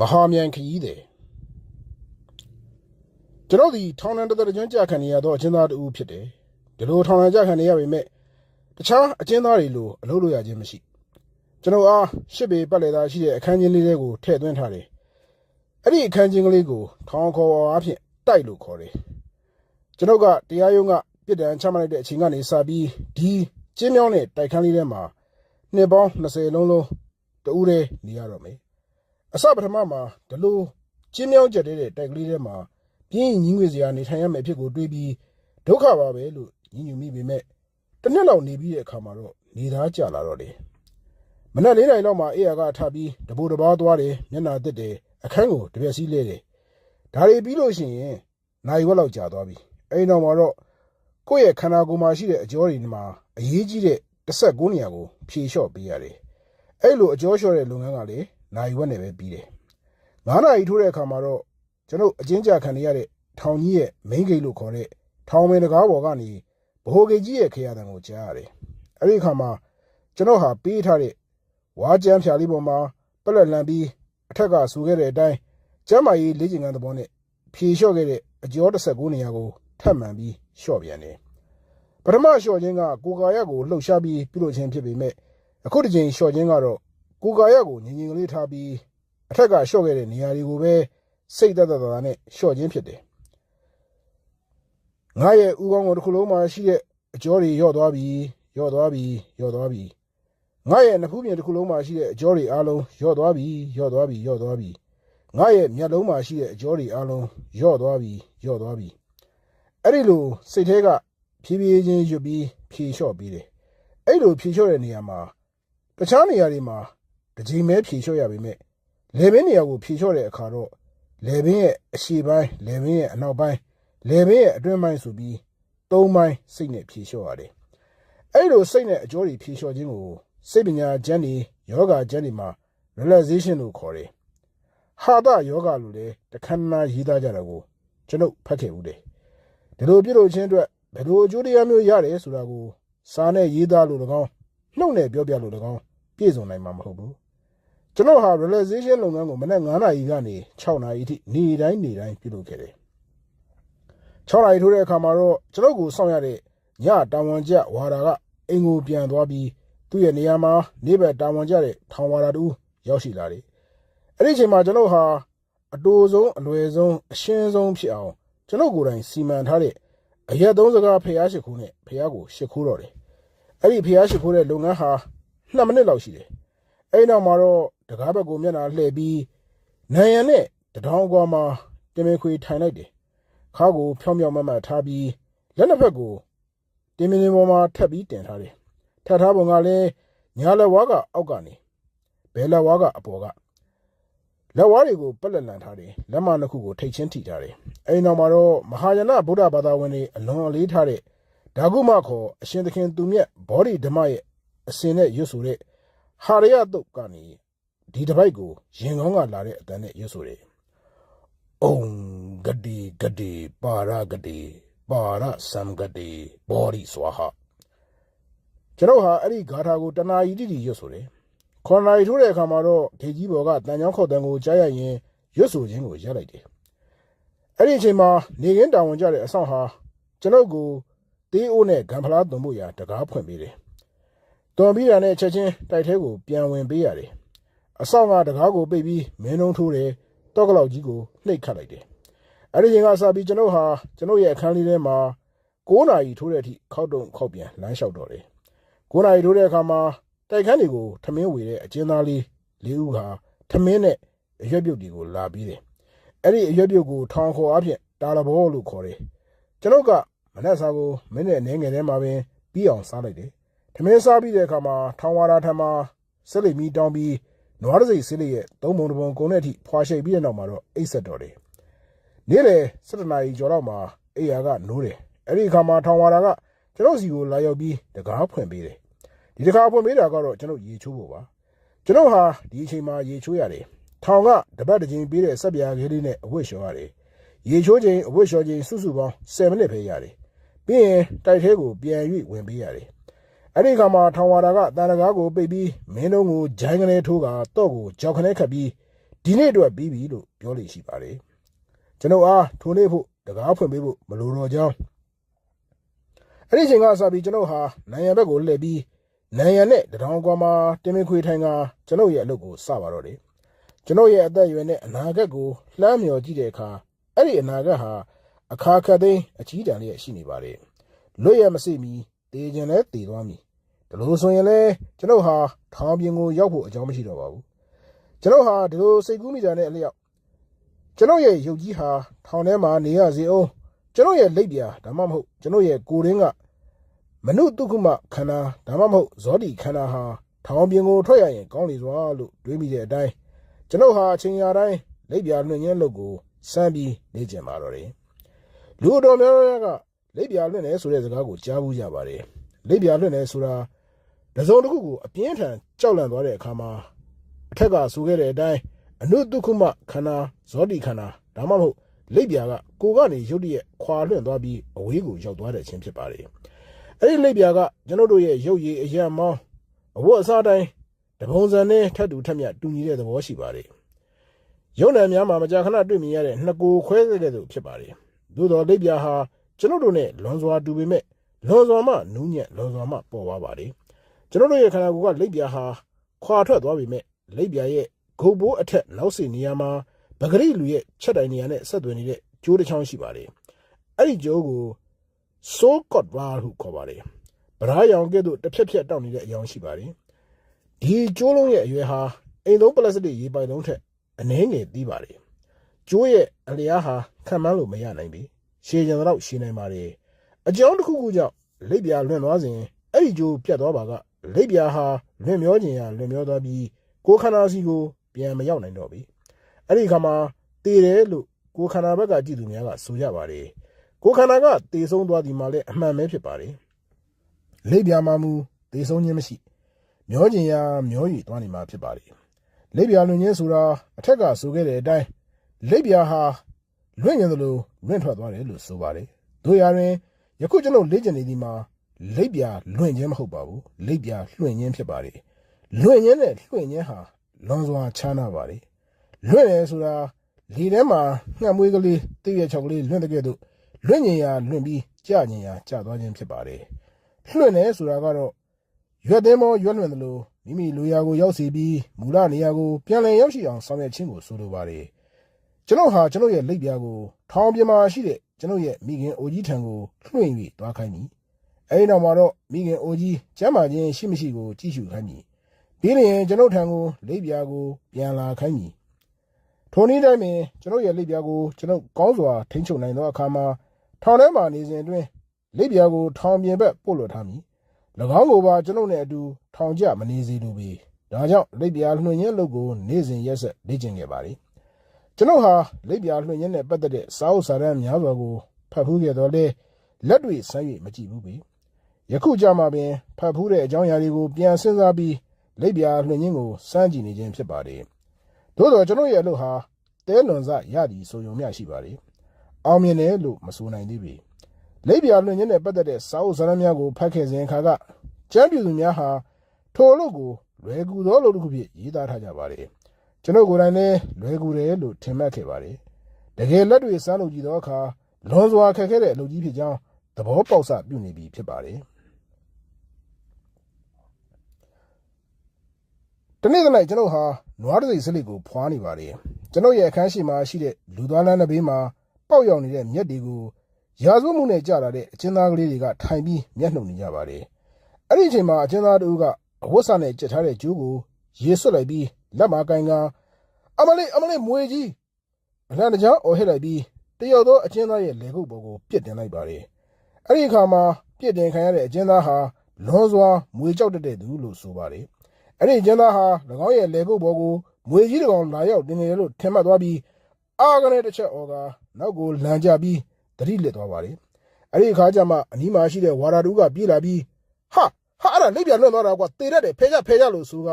မဟာမြန်ခရီးတယ်ကျွန်တော်ဒီထောင်နှံတစ်သက်ကျွန်းကြာခံနေရတော့အကျဉ်းသားတူဖြစ်တယ်ဒီလိုထောင်နှံကြာခံနေရပေမဲ့တခြားအကျဉ်းသားတွေလိုအလုပ်လုပ်ရခြင်းမရှိကျွန်တော်အားရှစ်ပေပတ်လေသားရှိတဲ့အခန်းချင်းလေးတွေကိုထည့်သွင်းထားတယ်အဲ့ဒီအခန်းချင်းကလေးကိုထောင်ခေါ်အားဖြင့်တိုက်လို့ခေါ်တယ်ကျွန်တော်ကတရားရုံးကပြည်တံချမှတ်လိုက်တဲ့အချိန်ကနေစပြီးဒီကျင်းမြောင်းတဲ့တိုက်ခန်းလေးထဲမှာနှစ်ပေါင်း20လုံးလုံးတူးတယ်နေရတော့မယ် အစပထမမှာဒီလိုကျင်းမြောင်းကျက်တဲ့တိုက်ကလေးထဲမှာပြင်းရင်ညီးငွေစရာနေထိုင်ရမယ့်အဖြစ်ကိုတွေးပြီးဒုက္ခပါပဲလို့ညညူမိပေမဲ့တစ်နှစ်လောက်နေပြီးတဲ့အခါမှာတော့နေသားကြလာတော့တယ်မနက်လေးနိုင်လောက်မှာအေးရကထပြီးတပူတပားသွားတယ်မျက်နာတစ်တယ်အခန်းကိုတပြက်စီးလဲတယ်ဒါတွေပြီးလို့ရှိရင်နိုင်ဝက်လောက်ကြာသွားပြီအဲ့နောက်မှာတော့ကိုယ့်ရဲ့ခန္ဓာကိုယ်မှာရှိတဲ့အကြောတွေမှာအရေးကြီးတဲ့တစ်ဆက်ကိုနေရာကိုဖြေလျှော့ပေးရတယ်အဲ့လိုအကျော်လျှော့တဲ့လုပ်ငန်းကလည်း နိုင်ဝက်နဲ့ပဲပြီးတယ်။9နာရီထိုးတဲ့အခါမှာတော့ကျွန်တော်အချင်းကြခံနေရတဲ့ထောင်ကြီးရဲ့ main gate လို့ခေါ်တဲ့ထောင်မင်းတကားပေါ်ကနေဗဟိုဂိတ်ကြီးရဲ့ခရတံကိုကြားရတယ်။အဲဒီအခါမှာကျွန်တော်ဟာပေးထားတဲ့ဝါကြမ်းဖြာလေးပေါ်မှာပလက်လန်ပြီးအထက်ကဆူခဲ့တဲ့အတိုင်းကျမ်းမာရေးလေ့ကျင့်ခန်းသဘောနဲ့ဖြေလျှော့ခဲ့တဲ့အကျော်19နေရာကိုထပ်မှန်ပြီးလျှော့ပြန်တယ်။ပထမလျှော့ခြင်းကကိုကာရကိုလှုပ်ရှားပြီးပြုလုပ်ခြင်းဖြစ်ပေမဲ့အခုတစ်ချိန်လျှော့ခြင်းကတော့ ကိုယ်ကာယကိုငြင်ငြင်ကလေးထားပြီးအထက်ကလျှော့ခဲ့တဲ့နေရာတွေကိုပဲစိတ်သက်သက်သာသာနဲ့လျှော့ခြင်းဖြစ်တယ်။ငါရဲ့ဥကောင်းကိုတစ်ခုလုံးမှာရှိတဲ့အကျော်တွေရော့သွားပြီရော့သွားပြီရော့သွားပြီငါရဲ့နှဖူးပြင်တစ်ခုလုံးမှာရှိတဲ့အကျော်တွေအားလုံးရော့သွားပြီရော့သွားပြီရော့သွားပြီငါရဲ့မျက်လုံးမှာရှိတဲ့အကျော်တွေအားလုံးရော့သွားပြီရော့သွားပြီအဲ့ဒီလိုစိတ်ထဲကဖြည်းဖြည်းချင်းရွတ်ပြီးဖြေလျှော့ပြီးတယ်အဲ့လိုဖြေလျှော့တဲ့နေရာမှာတခြားနေရာတွေမှာ တကြီးမဲဖြေလျှော့ရပေမဲ့လေဘင်းနေရာကိုဖြေလျှော့တဲ့အခါတော့လေဘင်းရဲ့အရှေ့ပိုင်းလေဘင်းရဲ့အနောက်ပိုင်းလေဘင်းရဲ့အတွင်းပိုင်းဆိုပြီးသုံးပိုင်းစိတ်နဲ့ဖြေလျှော့ရတယ်။အဲ့လိုစိတ်နဲ့အကျိုးတွေဖြေလျှော့ခြင်းကိုစိတ်ပညာကျမ်းတွေယောဂကျမ်းတွေမှာ relaxation လို့ခေါ်တယ်။ဟာသယောဂလို့လည်းတခဏနာရေးသားကြတာကိုကျွန်ုပ်ဖတ်ခဲ့ဦးတယ်။ဒီလိုပြုလုပ်ခြင်းအတွက်ဘယ်လိုအကျိုးတရားမျိုးရတယ်ဆိုတာကိုစာနဲ့ရေးသားလို့၎င်းနှုတ်နဲ့ပြောပြလို့၎င်းပြည့်စုံနိုင်မှာမဟုတ်ဘူး ကျွန်တော်ဟာ realization လုပ်ငန်းကိုမနက်9နာရီကနေ6နာရီအထိနေ့တိုင်းနေ့တိုင်းပြုလုပ်ခဲ့တယ်6နာရီထိုးတဲ့အခါမှာတော့ကျွန်တော်ကိုစောင့်ရတဲ့ညတာဝန်ကျဝါဒကအိမ်ကိုပြန်သွားပြီးသူ့ရဲ့နေရာမှာနေဘက်တာဝန်ကျတဲ့ထောင်ဝါဒတူရောက်ရှိလာတယ်အဲ့ဒီအချိန်မှာကျွန်တော်ဟာအတူဆုံးအလွယ်ဆုံးအရှင်းဆုံးဖြစ်အောင်ကျွန်တော်ကိုယ်တိုင်စီမံထားတဲ့အရက်သုံးစကားဖျားရှိခိုးနဲ့ဖျားကိုရှ िख ိုးတော့တယ်အဲ့ဒီဖျားရှိခိုးတဲ့လုပ်ငန်းဟာ2မိနစ်လောက်ရှိတယ် အဲ့နောက်မှာတော့တကားဘက်ကိုမျက်နှာလှည့်ပြီးနိုင်ရန်နဲ့တထောင်ကွာမှာတင်မခွေထိုင်လိုက်တယ်ခါကိုဖြောင်းဖြောင်းမတ်မတ်ထားပြီးလက်နှစ်ဖက်ကိုတင်မင်းပေါ်မှာထပ်ပြီးတင်ထားတယ်ထပ်ထားပုံကလည်းညာလက်ဝါးကအောက်ကနေဘဲလက်ဝါးကအပေါ်ကလက်ဝါးတွေကိုပက်လက်လန်ထားတယ်လက်မနှစ်ခုကိုထိတ်ချင်းထိထားတယ်အဲ့နောက်မှာတော့မဟာယာနဗုဒ္ဓဘာသာဝင်တွေအလွန်အလေးထားတဲ့ဒါကုမခေါ်အရှင်သခင်သူမြတ်ဘောဓိဓမ္မရဲ့အစင်နဲ့ရွတ်ဆိုတဲ့ ဟာရယတုတ်ကနေဒီတစ်ပိုက်ကိုရင်ကောင်းကလာတဲ့အတန်နဲ့ရွတ်ဆိုတယ်။အုံဂတိဂတိပါရဂတိပါရစံဂတိဘောဓိစွာဟကျွန်တော်ဟာအဲ့ဒီဂါထာကိုတဏှာကြီးတိတိရွတ်ဆိုတယ်။ခွန်နာရီထိုးတဲ့အခါမှာတော့ဒေကြီးဘော်ကတန်ချောင်းခေါက်တန်ကိုကြားရရင်ရွတ်ဆိုခြင်းကိုရပ်လိုက်တယ်။အဲ့ဒီအချိန်မှာနေကင်းတာဝန်ကြတဲ့အဆောင်ဟာကျွန်ုပ်ကိုတေးအိုးနဲ့ဂံဖလားသွန်ဖို့ရာတကားဖွင့်ပေးတယ်။ သွန်ပြီးတာနဲ့ချက်ချင်းတိုက်ထဲကိုပြန်ဝင်ပေးရတယ်။အဆောင်ကတကားကိုပိတ်ပြီးမင်းလုံးထိုးတယ်။တော့ကလောက်ကြီးကိုနှိပ်ခတ်လိုက်တယ်။အဲ့ဒီချိန်ကစပြီးကျွန်ုပ်ဟာကျွန်ုပ်ရဲ့အခန်းလေးထဲမှာ9နာရီထိုးတဲ့အထိခောက်တုံခောက်ပြန်လမ်းလျှောက်တော့တယ်။9နာရီထိုးတဲ့အခါမှာတိုက်ခန်းတွေကိုထမင်းဝေတဲ့အကျဉ်းသားလေးလေးဦးဟာထမင်းနဲ့အရွက်ပြုတ်တွေကိုလာပြီးတယ်။အဲ့ဒီအရွက်ပြုတ်ကိုထောင်ခေါ်အဖြစ်တာလဘောလို့ခေါ်တယ်။ကျွန်ုပ်ကမနက်စာကိုမင်းနဲ့အနေငယ်ထဲမှာပင်ပြီးအောင်စားလိုက်တယ်။ ထမင်းစားပြီးတဲ့အခါမှာထောင်ဝါရာထံမှာဆက်လိမီတောင်းပြီးနွားတစိစစ်လေးရဲ့သုံးပုံတစ်ပုံကုန်တဲ့အထိဖွာရှိပ်ပြီးတဲ့နောက်မှာတော့အိတ်ဆက်တော်တယ်။နေ့လေ7နာရီကျော်တော့မှအိယာကနိုးတယ်။အဲ့ဒီအခါမှာထောင်ဝါရာကကျွန်တော်စီကိုလာရောက်ပြီးတကားဖွင့်ပေးတယ်။ဒီတကားဖွင့်ပေးတာကတော့ကျွန်တော်ရေချိုးဖို့ပါ။ကျွန်တော်ဟာဒီအချိန်မှာရေချိုးရတယ်။ထောင်ကတပတ်တစ်ချိန်ပေးတဲ့ဆက်ပြားကလေးနဲ့အဝတ်လျှော်ရတယ်။ရေချိုးချိန်အဝတ်လျှော်ချိန်စုစုပေါင်း10မိနစ်ပဲရတယ်။ပြီးရင်တိုက်ထဲကိုပြန်၍ဝင်ပေးရတယ်။ အဲ့ဒီခါမှာထောင်ဝါဒကတန်တကားကိုပိတ်ပြီးမင်းတို့ကိုဂျိုင်းကနေထိုးကတော့ကိုကြောက်ခနဲခတ်ပြီးတဒီနေ့အတွက်ပြီးပြီလို့ပြောလို့ရှိပါတယ်ကျွန်ုပ်အားထိုနေ့ဖို့တကားဖွင့်ပေးဖို့မလိုတော့ကြောင်းအဲ့ဒီအချိန်ကစပြီးကျွန်ုပ်ဟာနိုင်ရန်ဘက်ကိုလှည့်ပြီးနိုင်ရန်နဲ့တထောင်ကွာမှာတင်မခွေထိုင်ကကျွန်ုပ်ရဲ့အလုပ်ကိုစပါတော့တယ်ကျွန်ုပ်ရဲ့အသက်အရွယ်နဲ့အနာဂတ်ကိုလှမ်းမြော်ကြည့်တဲ့အခါအဲ့ဒီအနာဂတ်ဟာအခါခတ်သိမ်းအကြီးတန်းလေးရှိနေပါတယ်လွတ်ရမစိမီ တေခြင်းလဲတည်သွားမည်ဒီလိုဆိုရင်လဲကျွန်ုပ်ဟာထောင်ပြင်ကိုရောက်ဖို့အကြောင်းမရှိတော့ပါဘူးကျွန်ုပ်ဟာဒီလိုစိတ်ကူးမိကြတဲ့အလျောက်ကျွန်ုပ်ရဲ့ယုတ်ကြီးဟာထောင်ထဲမှာနေရစီအောင်ကျွန်ုပ်ရဲ့လက်ပြဒါမှမဟုတ်ကျွန်ုပ်ရဲ့ကိုရင်းကမနုတုခုမခန္ဓာဒါမှမဟုတ်ဇောတိခန္ဓာဟာထောင်ပြင်ကိုထွက်ရရင်ကောင်းလေစွာလို့တွေးမိတဲ့အတိုင်းကျွန်ုပ်ဟာအချိန်ရာတိုင်းလက်ပြလွှင့်ရင်းလုပ်ကိုစမ်းပြီးနေကြပါတော့တယ်လူတော်များများက လက်ပြလွှင့်တယ်ဆိုတဲ့စကားကိုကြားဘူးကြပါတယ်လက်ပြလွှင့်တယ်ဆိုတာတစုံတစ်ခုကိုအပြင်းထန်ကြောက်လန့်သွားတဲ့အခါမှာအထက်ကဆိုခဲ့တဲ့အတိုင်းအနုတုခုမခန္ဓာဇောတိခန္ဓာဒါမှမဟုတ်လက်ပြကကိုကနေရုတ်တရက်ခွာလွှင့်သွားပြီးအဝေးကိုရောက်သွားတဲ့အချင်းဖြစ်ပါတယ်အဲ့ဒီလက်ပြကကျွန်တော်တို့ရဲ့ရုပ်ရည်အရံမောင်းအဝတ်အစားတိုင်းတပုံစံနဲ့ထပ်တူထပ်မြတ်တူညီတဲ့သဘောရှိပါတယ်ရုပ်နာများမှာမကြာခဏတွေ့မြင်ရတဲ့နှစ်ကိုခွဲခဲ့တဲ့သူဖြစ်ပါတယ်သို့တော်လက်ပြဟာ ကျွန်တော်တို့နဲ့လွန်စွာတူပေမဲ့လွန်စွာမှနူးညံ့လွန်စွာမှပေါ်သွားပါတယ်ကျွန်တော်တို့ရဲ့ခန္ဓာကိုယ်ကလက်ပြဟာခွာထွက်သွားပေမဲ့လက်ပြရဲ့ဂုတ်ဘိုးအထက်နောက်စီနေရာမှာပဂရိလူရဲ့ချက်တိုင်နေရာနဲ့ဆက်သွယ်နေတဲ့ကျိုးတစ်ချောင်းရှိပါတယ်အဲ့ဒီကျိုးကို so got bar ဟုခေါ်ပါတယ်ဗရာရောင်ကဲ့သို့တစ်ဖြက်ဖြက်တောက်နေတဲ့အယောင်ရှိပါတယ်ဒီကျိုးလုံးရဲ့အရွယ်ဟာအိမ်သုံးပလတ်စတစ်ရေပိုင်လုံးထက်အနည်းငယ်သီးပါတယ်ကျိုးရဲ့အလျားဟာခံမှန်းလို့မရနိုင်ပြီ ရှည်ကြံတော့ရှည်နိုင်ပါတယ်အကြောင်းတစ်ခုခုကြောင့်လက်ပြလွင့်သွားစဉ်အဲ့ဒီကျိုးပြတ်သွားပါကလက်ပြဟာလွင့်မျောခြင်းရလွင့်မျောသွားပြီးကိုယ်ခန္ဓာစီကိုပြန်မရောက်နိုင်တော့ပြီအဲ့ဒီခါမှာတည်တယ်လို့ကိုယ်ခန္ဓာဘက်ကကြည့်သူများကဆိုကြပါတယ်ကိုယ်ခန္ဓာကတည်ဆုံးသွားဒီမှာလည်းအမှန်ပဲဖြစ်ပါတယ်လက်ပြမှာမူတည်ဆုံးခြင်းမရှိမျောခြင်းရမျောရည်သွားနေမှာဖြစ်ပါတယ်လက်ပြလွင့်ခြင်းဆိုတာအထက်ကဆိုခဲ့တဲ့အတိုင်းလက်ပြဟာ လွင့်ရင်သလိုလွင့်ထွက်သွားတယ်လို့ဆိုပါတယ်တို့ရရင်ယခုကျွန်တော်လေ့ကျင့်နေဒီမှာလက်ပြလွင့်ခြင်းမဟုတ်ပါဘူးလက်ပြလွှင့်ခြင်းဖြစ်ပါတယ်လွင့်ခြင်းနဲ့လွှင့်ခြင်းဟာလွန်စွာချမ်းသာပါတယ်လွင့်တယ်ဆိုတာလေထဲမှာငှက်မွေးကလေးတည့်ရချောက်ကလေးလွင့်တဲ့ကဲ့သို့လွင့်ញင်ရာလွင့်ပြီးကြာញင်ရာကြာသွားခြင်းဖြစ်ပါတယ်လွင့်တယ်ဆိုတာကတော့ရွက်သိမ်းမောရွက်လွင့်တယ်လို့မိမိလူရာကိုရောက်စီပြီးမူလနေရာကိုပြန်လည်ရောက်ရှိအောင်ဆောင်ရွက်ခြင်းကိုဆိုလိုပါတယ် ကျွန်တော်ဟာကျွန်တော်ရဲ့လက်ပြားကိုထောင်ပြမှာရှိတဲ့ကျွန်တော်ရဲ့မိခင်အိုကြီးထံကိုလွှင့်၍သွားခိုင်းသည်အဲဒီနောက်မှာတော့မိခင်အိုကြီးကျမ်းမာခြင်းရှိမရှိကိုကြည့်ရှုခိုင်းသည်ပြီးရင်ကျွန်တော်ထံကိုလက်ပြားကိုပြန်လာခိုင်းသည်ထိုနည်းတိုင်းပင်ကျွန်တော်ရဲ့လက်ပြားကိုကျွန်တော်ကောင်းစွာထိန်းချုပ်နိုင်သောအခါမှာထောင်ထဲမှာနေစဉ်အတွင်းလက်ပြားကိုထောင်ပြင်ဘက်ပို့လွှတ်ထားမည်၎င်းကိုပါကျွန်တော်နဲ့အတူထောင်ကျမနေစေလိုပေဒါကြောင့်လက်ပြားလွှင့်ရင်းလုပ်ကို နေ့စဉ်ရက်ဆက်လေ့ကျင့်ခဲ့ပါသည် ကျွန်တော်ဟာလက်ပြားလွှင့်ရင်းနဲ့ပတ်သက်တဲ့စာအုပ်စာတမ်းများစွာကိုဖတ်ဖူးခဲ့တော့လေလက်တွေဆန်း၍မကြည့်ဘူးပေယခုကြမှာပင်ဖတ်ဖူးတဲ့အကြောင်းအရာတွေကိုပြန်စဉ်းစားပြီးလက်ပြားလွှင့်ရင်းကိုစမ်းကြည့်နေခြင်းဖြစ်ပါတယ်သို့တော့ကျွန်တော်ရဲ့အလုပ်ဟာတဲလွန်စရသည်ဆိုရုံမျှရှိပါတယ်အောင်မြင်တယ်လို့မဆိုနိုင်သေးပေလက်ပြာလွှင့်ခြင်းနဲ့ပတ်သက်တဲ့စာအုပ်စာတမ်းများကိုဖတ်ခဲ့စဉ်အခါကကျမ်းပြူသူများဟာထိုအလုပ်ကိုလွယ်ကူသောအလုပ်တစ်ခုဖြစ်ရေးသားထားကြပါတယ် ကျွန်တော်ကိုယ်တိုင်လည်းလွယ်ကူတယ်လို့ထင်မှတ်ခဲ့ပါတယ်တကယ်လက်တွေစမ်းလို့ကြည့်သောအခါလွန်စွာခက်ခဲတဲ့အလုပ်ကြီးဖြစ်ကြောင်းသဘောပေါက်စပြုနေပြီဖြစ်ပါတယ်တနေ့တနေ့ကျွန်တော်ဟာနွားတစိစလိကိုဖွာနေပါတယ်ကျွန်တော်ရဲ့အခန်းရှိမှာရှိတဲ့လူသားလမ်းတစ်ဘေးမှာပေါက်ရောက်နေတဲ့မြက်တွေကိုရာဇဝမှုနဲ့ကြာလာတဲ့အချင်းသားကလေးတွေကထိုင်ပြီးမျက်နှုံနေကြပါတယ်အဲ့ဒီအချိန်မှာအချင်းသားတို့ကအဝတ်စားနဲ့ကြက်ထားတဲ့ကျိုးကိုရေဆွတ်လိုက်ပြီး လက်မကန်ကအမလေးအမလေးမွေကြီးအလန်တကြားအော်ဟစ်လိုက်ပြီးတယောက်သောအချင်းသားရဲ့လေခုပ်ပေါ်ကိုပြစ်တင်လိုက်ပါတယ်အဲ့ဒီအခါမှာပြစ်တင်ခံရတဲ့အချင်းသားဟာလွန်စွာမွေကြောက်တတ်တဲ့သူလို့ဆိုပါတယ်အဲ့ဒီအချင်းသားဟာ၎င်းရဲ့လေခုပ်ပေါ်ကိုမွေကြီးတကောင်လာရောက်တင်နေတယ်လို့ထင်မှတ်သွားပြီးအာကနေတစ်ချက်အော်ကနောက်ကိုလန်ကြပြီးတတိလက်သွားပါတယ်အဲ့ဒီအခါကျမှအနီးမှာရှိတဲ့ဝါရာတူကပြေးလာပြီးဟာဟာအဲ့ဒါလိပ်ပြန်လွတ်သွားတာကွာတေတတ်တယ်ဖဲကြဖဲကြလို့ဆိုက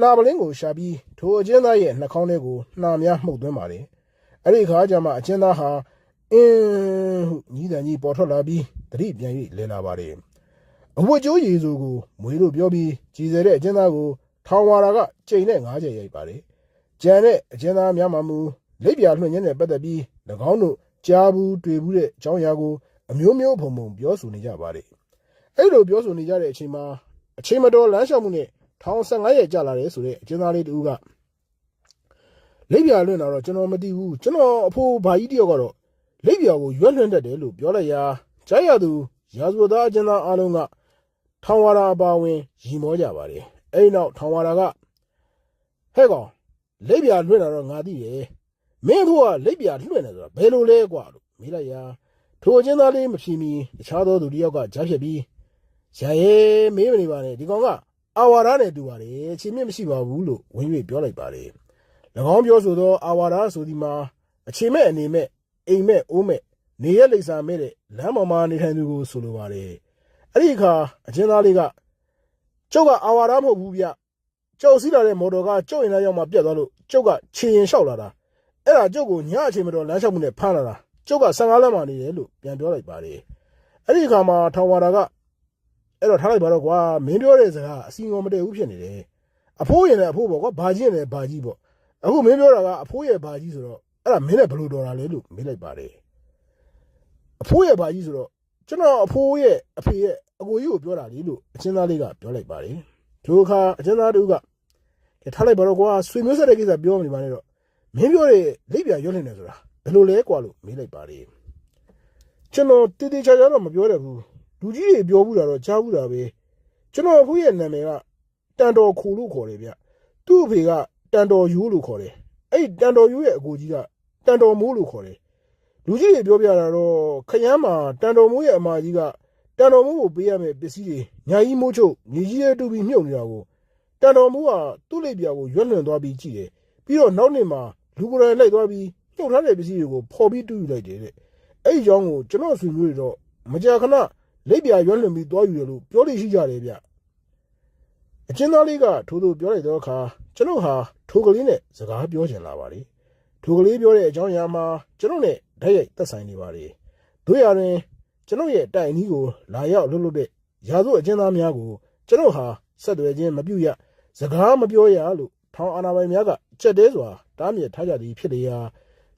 နှာပလင်းကိုရှာပြီးထိုအချင်းသားရဲ့နှာခေါင်းထဲကိုနှာများမှုတ်သွင်းပါတယ်အဲ့ဒီအခါကျမှအချင်းသားဟာအင်းဟုညီးတန်ကြီးပေါ်ထွက်လာပြီးတတိပြန်၍လဲလာပါတယ်အဝတ်ကျိုးရည်စုကိုမွေးလို့ပြောပြီးကြည်စဲတဲ့အချင်းသားကိုထောင်ဝါရာကချိန်နဲ့၅ချက်ရိုက်ပါတယ်ကြံတဲ့အကျဉ်းသားများမှမူလိပ်ပြလွှင့်ခြင်းနဲ့ပတ်သက်ပြီး၎င်းတို့ကြားဘူးတွေ့ဘူးတဲ့အကြောင်းအရာကိုအမျိုးမျိုးဖုံဖုံပြောဆိုနေကြပါတယ်အဲ့လိုပြောဆိုနေကြတဲ့အချိန်မှာအချိန်မတော်လမ်းလျှောက်မှုနဲ့ ထောင်15ရက်ကြာလာတယ်ဆိုတဲ့အကျဉ်းသားလေးတူကလိပ်ပြလွှင့်တာတော့ကျွန်တော်မသိဘူးကျွန်တော်အဖိုးဘာကြီးတယောက်ကတော့လိပ်ပြကိုရွက်လွှင့်တတ်တယ်လို့ပြောလိုက်ရာကြားရသူရာဇဝတ်သားအကျဉ်းသားအားလုံးကထောင်ဝါရာအပါဝင်ရီမောကြပါတယ်အဲ့ဒီနောက်ထောင်ဝါရာကဟဲ့ကောင်လိပ်ပြလွှင့်တာတော့ငါသိတယ်မင်းတို့ကလိပ်ပြလွှင့်တယ်ဆိုတာဘယ်လိုလဲကွာလို့မေးလိုက်ရာထိုအကျဉ်းသားလေးမဖြေမီတခြားသောသူတစ်ယောက်ကကြားဖြစ်ပြီးရရဲမေးမနေပါနဲ့ဒီကောင်က အာဝါဒနဲ့တူပါတယ်အချင်းမြင့်မရှိပါဘူးလို့ဝင်၍ပြောလိုက်ပါတယ်၎င်းပြောဆိုသောအာဝါဒဆိုဒီမှာအချိန်မဲ့အနေမဲ့အိမ်မဲ့အိုးမဲ့နေရလိမ့်စာမဲ့တဲ့လမ်းပေါ်မှာနေထိုင်သူကိုဆိုလိုပါတယ်အဲ့ဒီအခါအကျဉ်းသားလေးကကျုပ်ကအာဝါဒမဟုတ်ဘူးဗျကျုပ်စီးလာတဲ့မော်တော်ကကျုပ်ရင်သားရောက်မှပြတ်သွားလို့ကျုပ်ကခြေရင်လျှောက်လာတာအဲ့ဒါကျုပ်ကိုညအချိန်မတော်လမ်းလျှောက်မှုနဲ့ဖမ်းလာတာကျုပ်က15လမ်းမှနေတယ်လို့ပြန်ပြောလိုက်ပါတယ်အဲ့ဒီအခါမှာထောင်ဝါဒက အဲ့တော့ထားလိုက်ပါတော့ကွာမင်းပြောတဲ့စကားအစီအငေါ်မတည့်ဘူးဖြစ်နေတယ်အဖိုးရင်လည်းအဖိုးပေါ့ကွာဘာကြီးရင်လည်းဘာကြီးပေါ့အခုမင်းပြောတာကအဖိုးရဲ့ဘာကြီးဆိုတော့အဲ့ဒါမင်းနဲ့ဘယ်လိုတော်တာလဲလို့မေးလိုက်ပါတယ်အဖိုးရဲ့ဘာကြီးဆိုတော့ကျွန်တော်အဖိုးရဲ့အဖေရဲ့အကိုကြီးကိုပြောတာလေလို့အချင်းသားလေးကပြောလိုက်ပါတယ်ဒီအခါအချင်းသားတူကကဲထားလိုက်ပါတော့ကွာဆွေမျိုးဆက်တဲ့ကိစ္စပြောနေပါနဲ့တော့မင်းပြောတဲ့လိပ်ပြရွတ်နေတယ်ဆိုတာဘယ်လိုလဲကွာလို့မေးလိုက်ပါတယ်ကျွန်တော်တည်တည်ချာချာတော့မပြောတတ်ဘူး လူကြီးတွေပြောဘူးတာတော့ကြားဘူးတာပဲကျွန်တော်အခုရဲ့နာမည်ကတန်တော်ခိုလို့ခေါ်တယ်ဗျသူ့အဖေကတန်တော်ယူလို့ခေါ်တယ်အဲ့တန်တော်ယူရဲ့အကိုကြီးကတန်တော်မိုးလို့ခေါ်တယ်လူကြီးတွေပြောပြတာတော့ခရမ်းမှာတန်တော်မိုးရဲ့အမကြီးကတန်တော်မိုးကိုပေးရမယ့်ပစ္စည်းတွေညာကြီးမိုးချုပ်ညီကြီးရဲ့တူပြီးမြုပ်နေတာကိုတန်တော်မိုးကသူ့လိပ်ပြာကိုရွက်လွန်သွားပြီးကြည့်တယ်ပြီးတော့နောက်နေ့မှာလူကိုယ်တိုင်လိုက်သွားပြီးမြုပ်ထားတဲ့ပစ္စည်းတွေကိုဖော်ပြီးတူးယူလိုက်တယ်တဲ့အဲ့ဒီကြောင့်ကိုကျွန်တော်ဆွေမျိုးတွေတော့မကြာခဏ လိပ်ပြာရွက်လွန်ပြီးသွားယူတယ်လို့ပြောလို့ရှိကြတယ်ဗျအချင်းသားလေးကထိုးထိုးပြောလိုက်တော့အခါကျွန်တော်ဟာထိုကလေးနဲ့စကားပြောချင်လာပါလေထိုကလေးပြောတဲ့အကြောင်းအရာမှာကျွန်တော်နဲ့ဓာတ်ရိုက်သက်ဆိုင်နေပါလေတို့ရရင်ကျွန်တော်ရဲ့တိုင်အနီးကိုလာရောက်လွတ်လွတ်တဲ့ရာဇဝအချင်းသားများကိုကျွန်တော်ဟာဆက်သွယ်ခြင်းမပြုရစကားမပြောရလို့ထောင်အာဏာပိုင်များကကြက်တဲစွာတားမြစ်ထားကြသည်ဖြစ်လေရာ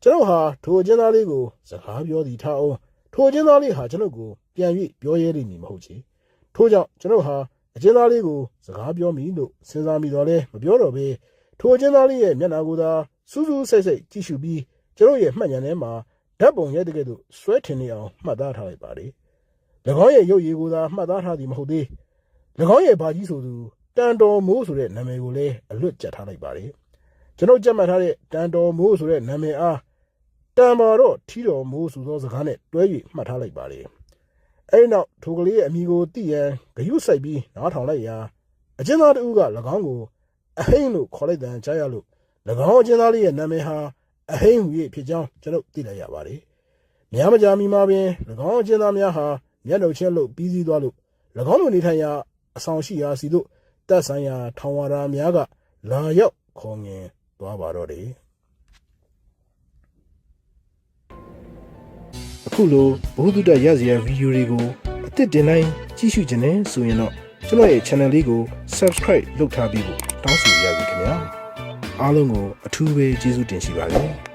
ကျွန်တော်ဟာထိုအချင်းသားလေးကိုစကားပြောသည်ထားအောင်ထိုအချင်းသားလေးဟာကျွန်တော်ကို ပြန်၍ပြောရဲလိမ့်မည်မဟုတ်ချေထို့ကြောင့်ကျွန်တော်ဟာအချင်းသားလေးကိုစကားပြောမိလို့စဉ်းစားမိတော့လဲမပြောတော့ဘဲထိုအချင်းသားလေးရဲ့မျက်နှာကိုသာစူးစူးဆိတ်ဆိတ်ကြည့်ရှုပြီးကျွန်တော်ရဲ့မှတ်ဉာဏ်ထဲမှာဓာတ်ပုံရိုက်တဲ့ကဲ့သို့ဆွဲထင်နေအောင်မှတ်သားထားလိုက်ပါလေ၎င်းရဲ့ရုပ်ရည်ကိုသာမှတ်သားထားသည်မဟုတ်သေး၎င်းရဲ့ဘာကြီးဆိုသူတန်တော်မိုးဆိုတဲ့နာမည်ကိုလည်းအလွတ်ကျက်ထားလိုက်ပါလေကျွန်တော်ကြက်မှတ်ထားတဲ့တန်တော်မိုးဆိုတဲ့နာမည်အားတန်ပါတော့ထီတော်မိုးဆိုသောစကားနဲ့တွဲ၍မှတ်ထားလိုက်ပါလေ အဲ့နောက်ထိုကလေးရဲ့အမိကိုသိရန်ဂယုစိုက်ပြီးနားထောင်လိုက်ရာအကျဉ်းသားတဦးက၎င်းကိုအဟိန်လို့ခေါ်လိုက်တဲ့ကြားရလို့၎င်းအကျဉ်းသားလေးရဲ့နာမည်ဟာအဟိန်ဟူ၍ဖြစ်ကြောင်းကျွန်တော်သိလိုက်ရပါတယ်။များမကြာမီမှာပင်၎င်းအကျဉ်းသားများဟာမျက်နှာချင်းလို့ပြီးစည်းသွားလို့၎င်းတို့နေထိုင်ရာအဆောင်ရှိရာစီတို့တက်ဆိုင်ရာထောင်ဝါရာများကလာရောက်ခေါ်ငင်သွားပါတော့တယ်။ ခုလိုဘုဟုတ္တရဇရဗီဒီယိုတွေကိုအသစ်တင်တိုင်းကြည့်ရှုခြင်းနဲ့ဆိုရင်တော့ကျွန်တော်ရဲ့ channel လေးကို subscribe လုပ်ထားပြီးဖို့တောင်းဆိုရစီခင်ဗျာအားလုံးကိုအထူးပဲကျေးဇူးတင်ရှိပါတယ်